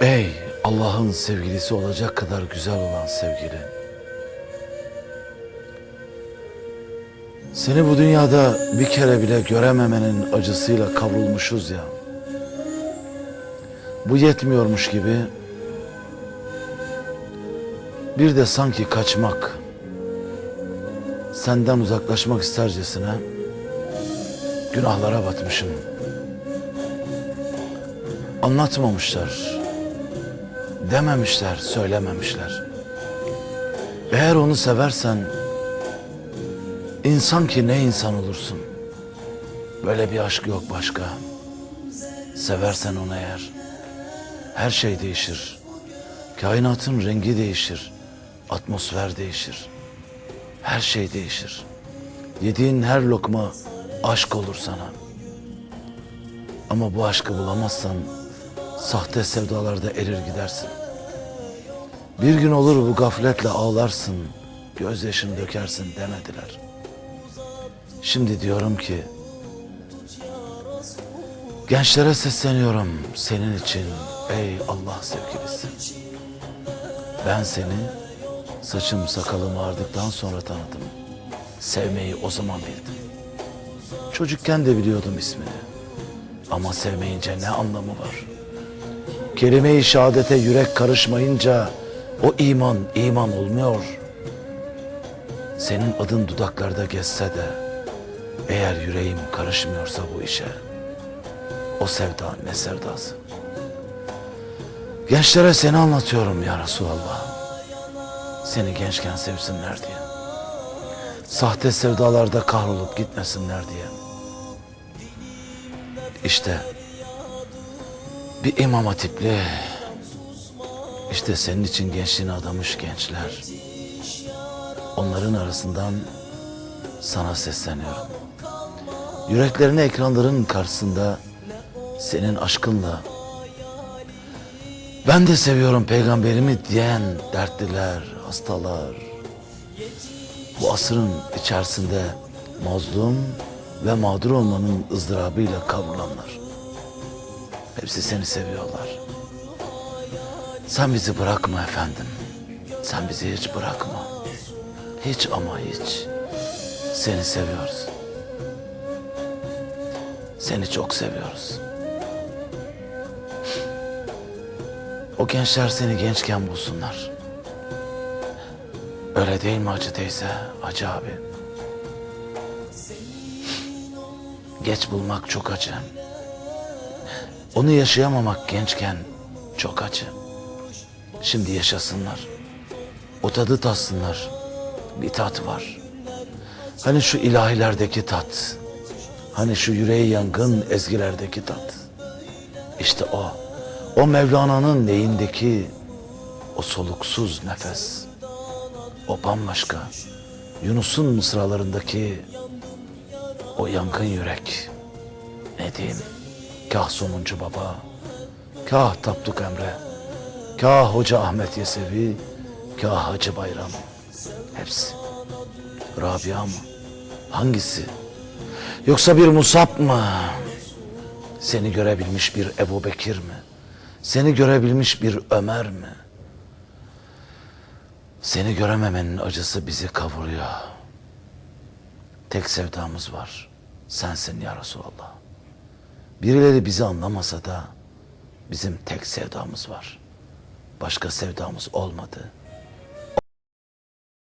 Ey Allah'ın sevgilisi olacak kadar güzel olan sevgili. Seni bu dünyada bir kere bile görememenin acısıyla kavrulmuşuz ya. Bu yetmiyormuş gibi bir de sanki kaçmak, senden uzaklaşmak istercesine günahlara batmışım. Anlatmamışlar, dememişler, söylememişler. Eğer onu seversen, insan ki ne insan olursun. Böyle bir aşk yok başka. Seversen onu eğer, her şey değişir. Kainatın rengi değişir, atmosfer değişir. Her şey değişir. Yediğin her lokma aşk olur sana. Ama bu aşkı bulamazsan sahte sevdalarda erir gidersin. Bir gün olur bu gafletle ağlarsın, gözyaşını dökersin demediler. Şimdi diyorum ki, gençlere sesleniyorum senin için ey Allah sevgilisi. Ben seni saçım sakalım ağardıktan sonra tanıdım. Sevmeyi o zaman bildim. Çocukken de biliyordum ismini. Ama sevmeyince ne anlamı var? Kelime-i şehadete yürek karışmayınca o iman iman olmuyor. Senin adın dudaklarda geçse de eğer yüreğim karışmıyorsa bu işe o sevda ne sevdası? Gençlere seni anlatıyorum ya Resulallah. Seni gençken sevsinler diye. Sahte sevdalarda kahrolup gitmesinler diye. İşte bir imam hatipli, işte senin için gençliğini adamış gençler. Onların arasından sana sesleniyorum. Yüreklerini ekranların karşısında senin aşkınla ben de seviyorum peygamberimi diyen dertliler, hastalar. Bu asrın içerisinde mazlum ve mağdur olmanın ızdırabıyla kavrulanlar. Hepsi seni seviyorlar. Sen bizi bırakma efendim. Sen bizi hiç bırakma. Hiç ama hiç. Seni seviyoruz. Seni çok seviyoruz. O gençler seni gençken bulsunlar. Öyle değil mi Hacı teyze, Hacı abi? Geç bulmak çok acı. Onu yaşayamamak gençken çok acı. Şimdi yaşasınlar. O tadı tatsınlar. Bir tat var. Hani şu ilahilerdeki tat. Hani şu yüreği yangın ezgilerdeki tat. İşte o. O Mevlana'nın neyindeki o soluksuz nefes. O bambaşka. Yunus'un mısralarındaki o yangın yürek. Ne diyeyim? Kah Somuncu Baba, kah Tapduk Emre, kah Hoca Ahmet Yesevi, kah Hacı Bayram. Hepsi. Rabia mı? Hangisi? Yoksa bir Musab mı? Seni görebilmiş bir Ebu Bekir mi? Seni görebilmiş bir Ömer mi? Seni görememenin acısı bizi kavuruyor. Tek sevdamız var. Sensin ya Resulallah. Birileri bizi anlamasa da bizim tek sevdamız var. Başka sevdamız olmadı.